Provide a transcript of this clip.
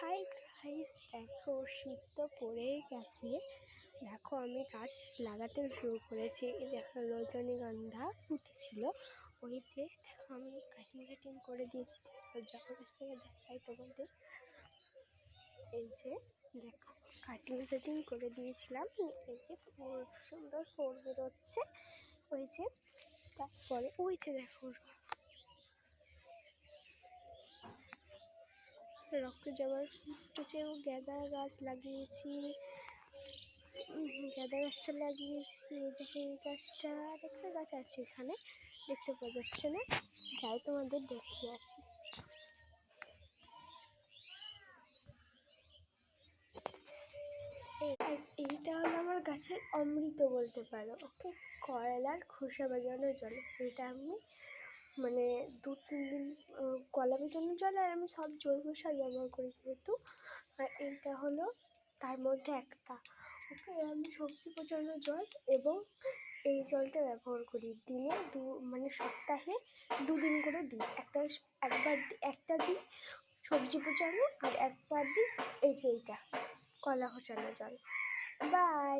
Hi guys দেখো, শীত তো পড়েই গেছে। দেখো, আমি গাছ লাগাতে শুরু করেছি। দেখো, রজনীগন্ধা ফুটেছিল। ওই যে, দেখো, আমি কাটিং কাটিং করে দিয়েছি। জবা গাছটাকে দেখাই তোমাদের। এই যে, দেখো কাটিং সেটিং করে দিয়েছিলাম। এই যে সুন্দর ফুল বেরোচ্ছে। ওই যে, তারপরে, ওই যে, দেখো রক্ত জবার ফুটেছে ও গাঁদা গাছ লাগিয়েছি। গাঁদা গাছটা লাগিয়েছি দেখো এই গাছটা, আর একটা গাছ আছে এখানে, দেখতে পাওয়া যাচ্ছে না। যাই তোমাদের দেখিয়ে আসি। এইটা হলো আমার গাছের অমৃত বলতে পারো, ওকে? কয়লার খোসা বাজানোর জল এটা আমি মানে দু, তিন দিন কলা বাজানোর জল আর আমি সব জৈব সার ব্যবহার করি যেহেতু। আর এইটা হলো তার মধ্যে একটা। ওকে, আমি সবজি পচানোর জল এবং এই জলটা ব্যবহার করি। দিনে দু মানে সপ্তাহে দুদিন করে দিই। একটা একবার একটা দিই সবজি পচানো আর একবার দিই এই যে এইটা, কলা খোঁচানো জল। বাই!